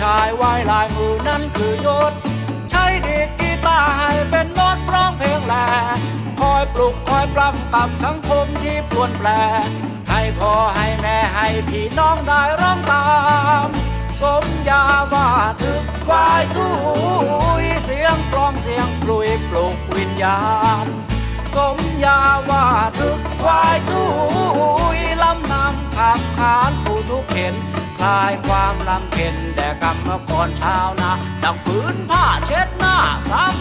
ชายไว้ลายมือนั้นคือยศ ใช้ดีดกีตาร์ให้เป็นโน้ตร้องเพลงแหลคอยปลุกคอยปรำกับสังคมที่ปลวนแปล ให้พ่อให้แม่ให้พี่น้องได้ร้องตาม สมยาว่าถึกควายทุยเสียงกลองเสียงปลุยปลุกวิญญาณ สมยาว่าถึกควายทุยลำนำขับขานผู้ทุกเข็น คลายความลำเค็นแด่กรรมกรชาวนาดังผืนผ้าเช็ดหน้าซ้ำ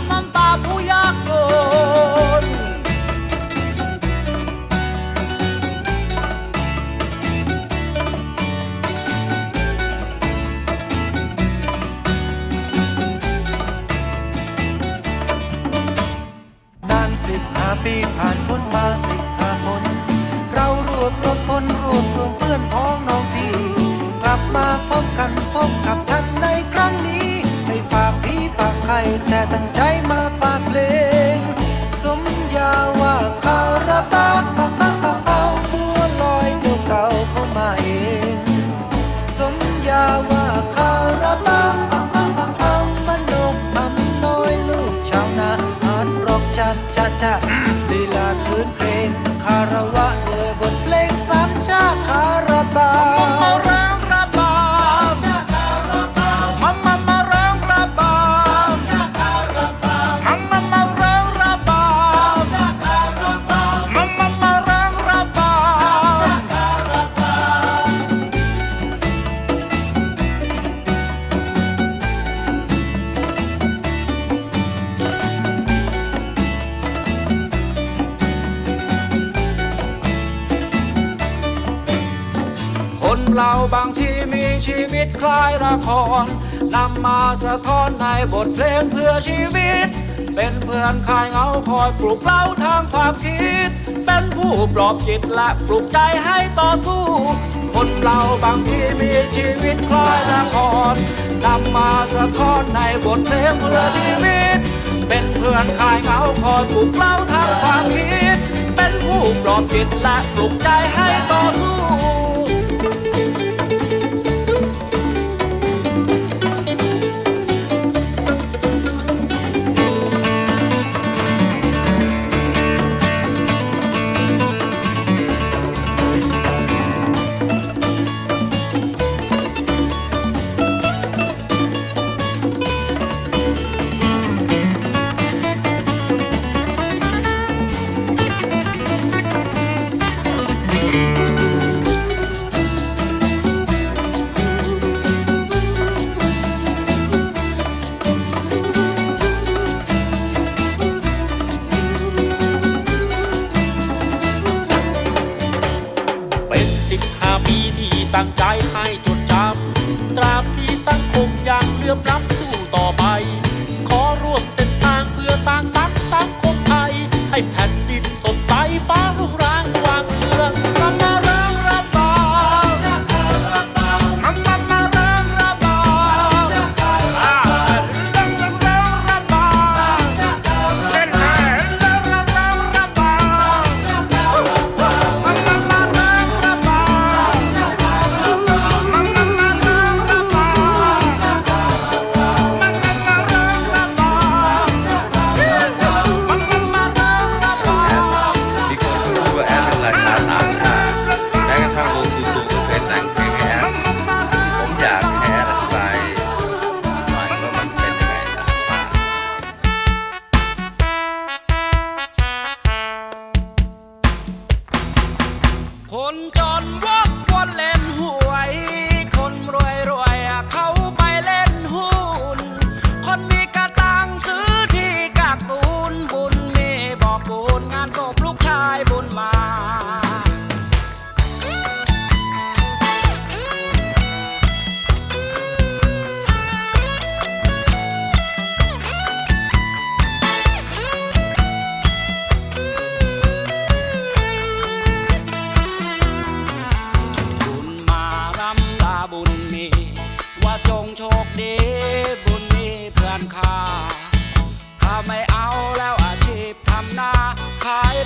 ตคล้ายละครนำมาสะท้อนในบทเพลงเพื่อชีวิต เป็นเพื่อนคลายเหงาคอยปลุกเร้าทางความคิด เป็นผู้ปลอบจิตและปลุกใจให้ต่อสู้ คนเราบางทีมีชีวิตคล้ายละครนำมาสะท้อนในบทเพลงเพื่อชีวิต เป็นเพื่อนคลายเหงาคอยปลุกเร้าทางความคิด เป็นผู้ปลอบจิตและปลุกใจให้ต่อสู้ ตั้งใจให้จดจำ ตราบที่สังคมยังเลื่อมล้ำสู้ต่อไป ขอร่วมเส้นทางเพื่อสร้างสรรค์สังคมไทย ให้แผ่นดินสดใสฟ้ารุ่งรา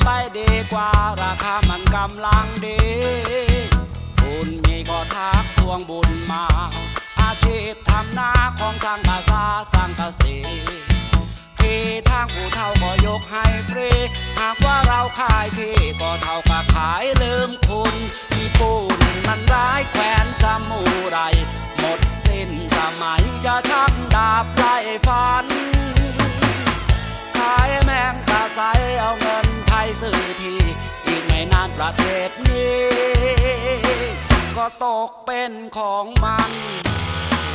ไปดีกว่าราคามันกำลังดีบุญมีก็ทักทวงบุญมา อาชีพทำนาของทางภาษาสร้างเกษตรที่ทางผู้เฒ่าก็ยกให้ฟรี หากว่าเราขายที่ก็เท่ากับขายลืมคุณญี่ปุ่นมันร้ายแควนสมุไรหมดสิ้นสมัยจะชักดาบไล่ฟันายแมงตาใสเอาเงินไทยซื้อที่อีกไม่นานประเทศนี้ ก็ตกเป็นของมัน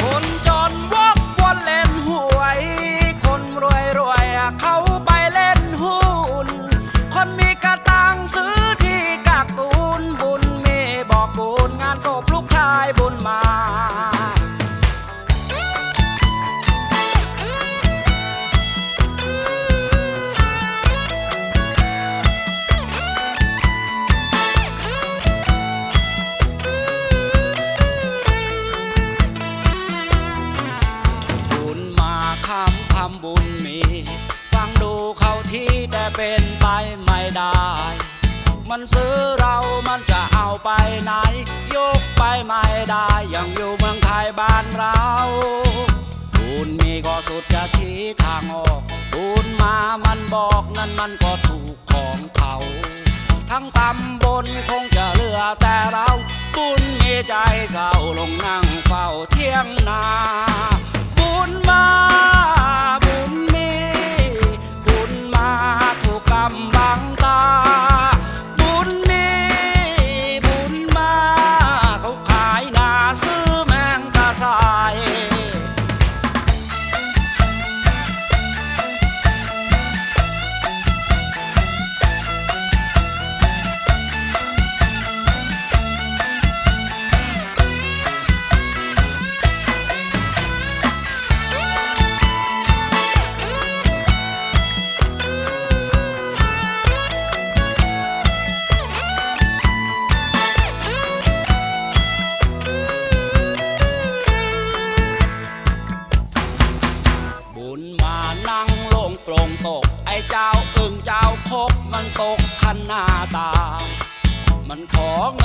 คนจนวกวนเล่นหวย คนรวยรวยเขาไปเล่นหุ้น คนมีกระตังซื้อที่กักตูนบุญมีบอกบุญงานศพลูกชาย มันก็ถูกของเขา ทั้งตำบลคงจะเหลือแต่เราบุญมีใจเศร้าลงนั่งเฝ้าเที่ยงนาบุญมา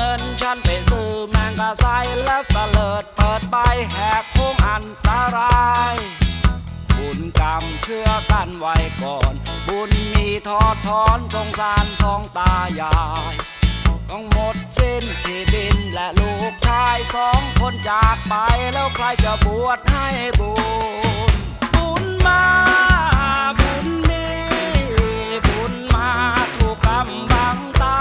เงินฉันไปซื้อแมงกะไซแล้วตะเลิดเปิดใบแหกโค้งอันตรายบุญกรรมเชื่อกันไว้ก่อน บุญมีทอดถอนสงสารสองตายาย ต้องหมดสิ้นที่ดินและลูกชายสองคนจากไปแล้วใครจะบวชให้บุญ บุญมาบุญมีบุญมาถูกกำบังตา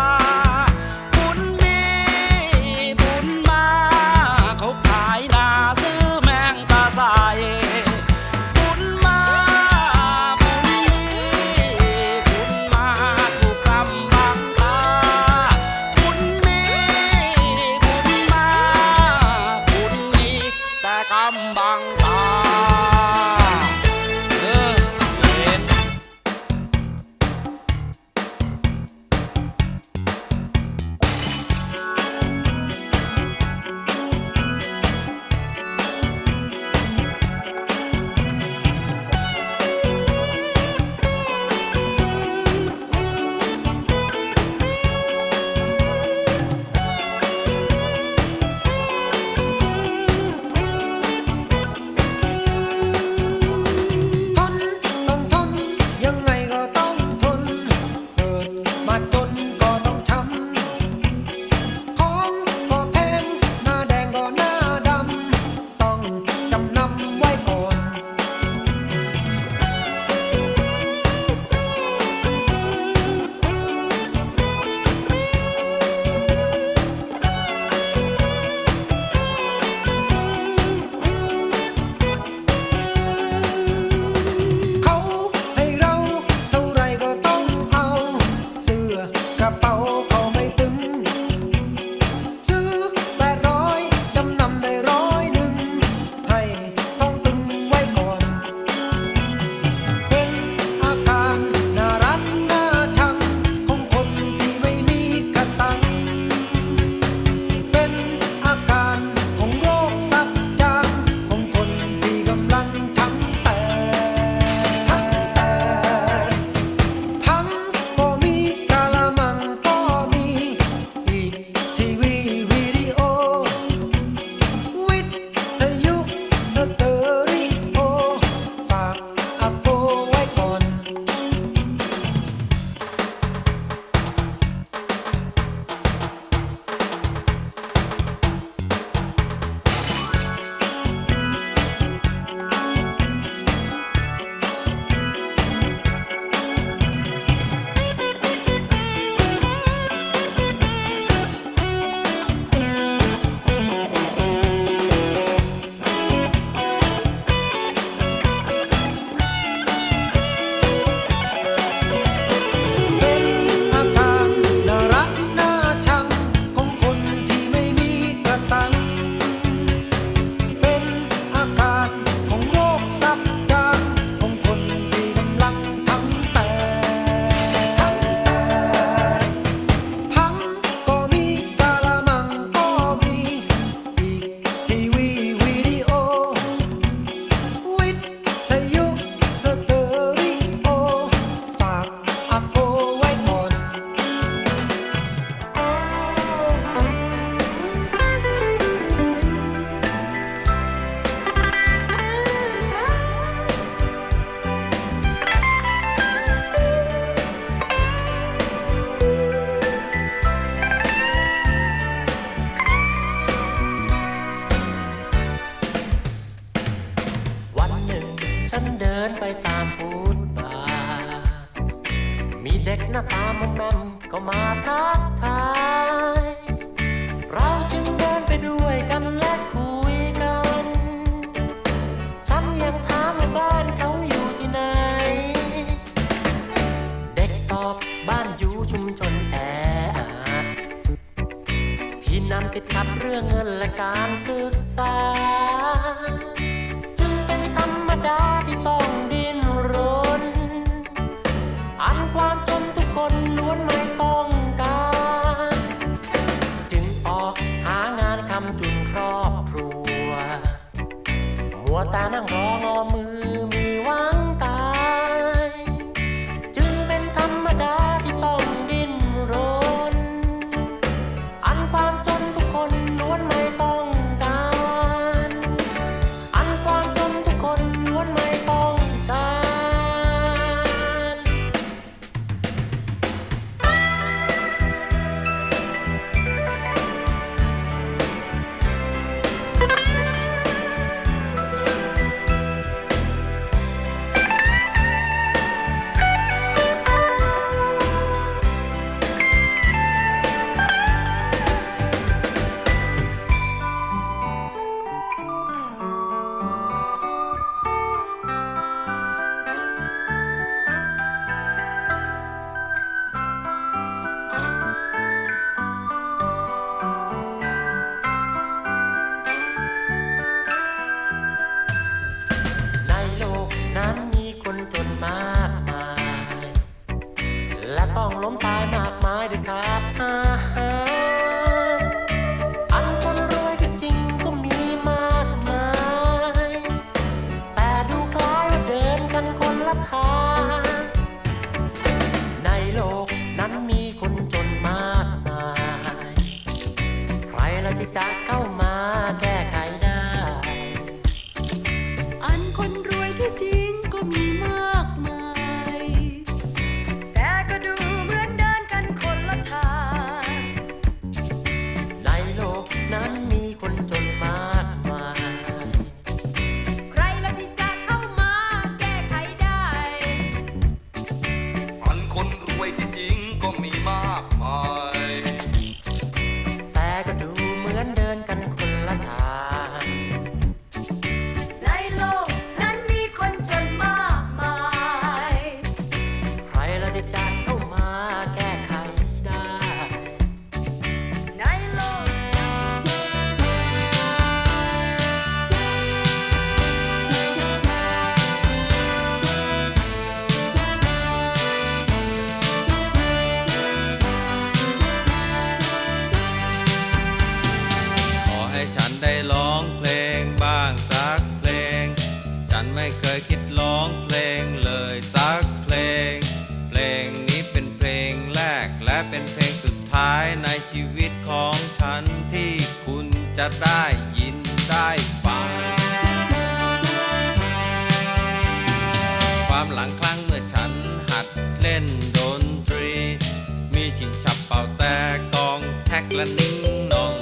เป่าแต่กองแท็กและนิ่งนอง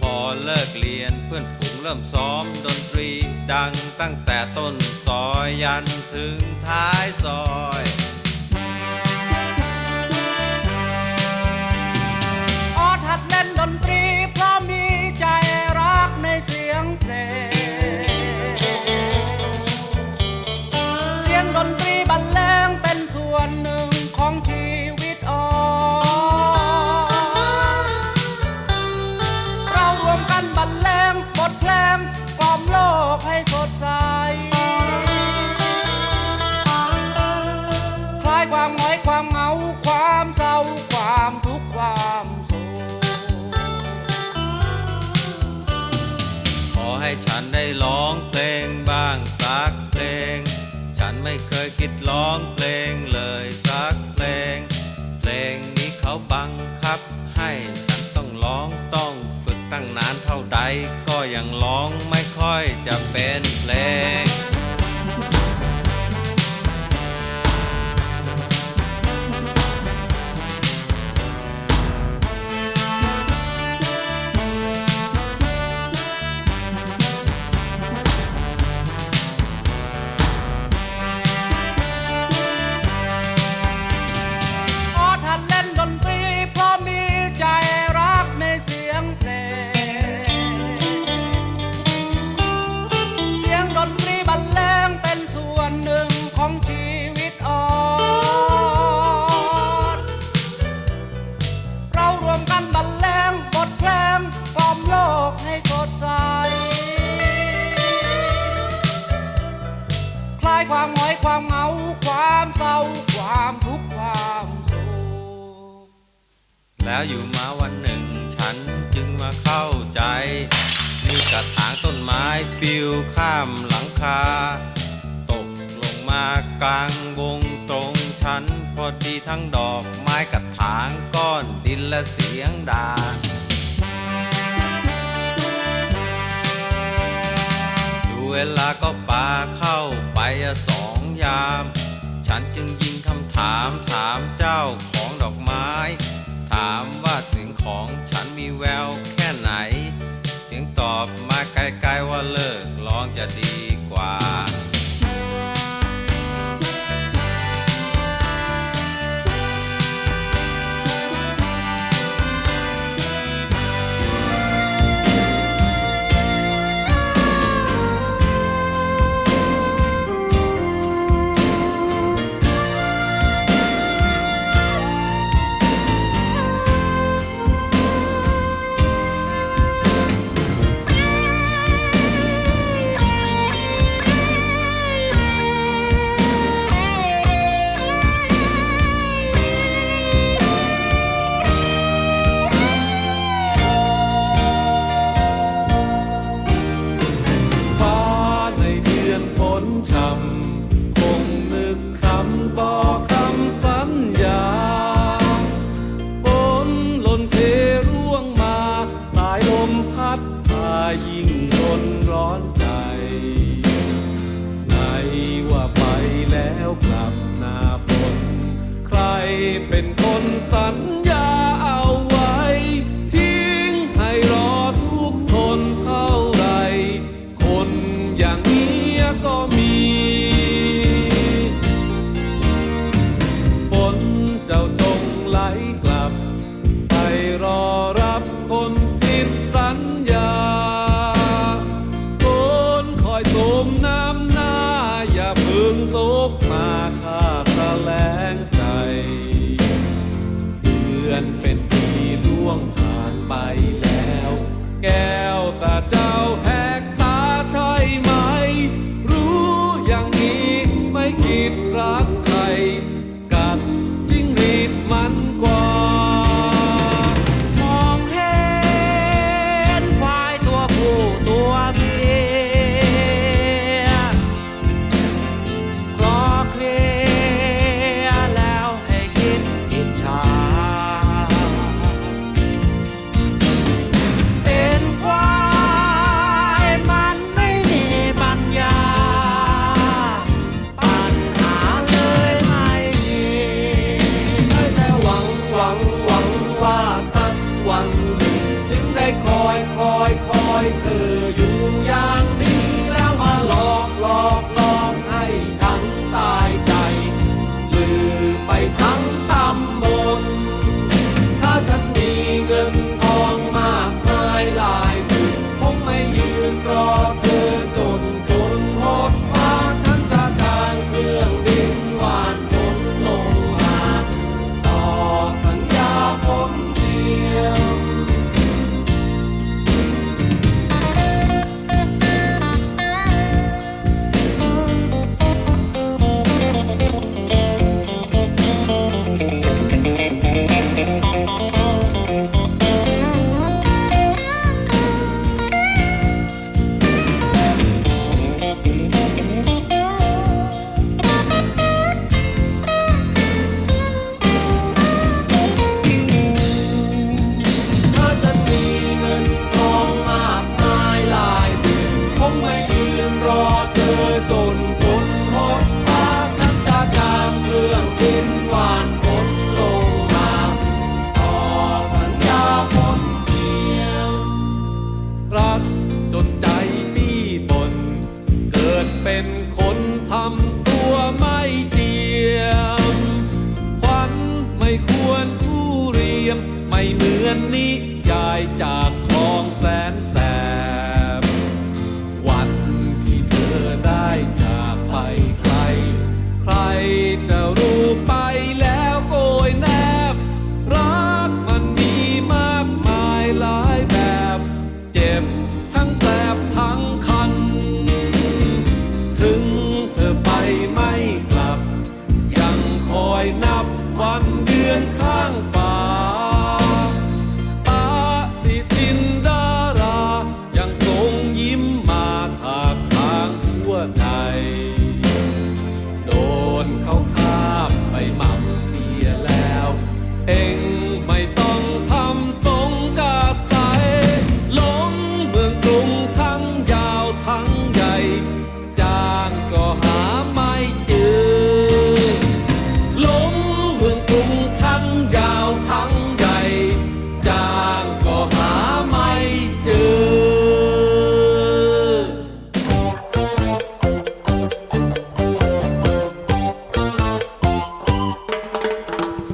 พอเลิกเรียนเพื่อนฝูงเริ่มซ้อมดนตรี ดังตั้งแต่ต้นซอยยันถึงท้ายซอยอ๋อถัดเล่นดนตรี ตอบมาไกลๆว่าเลิกร้องจะดีกว่า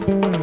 嗯。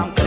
า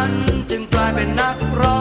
ันจึงกลายเป็นนักร้อง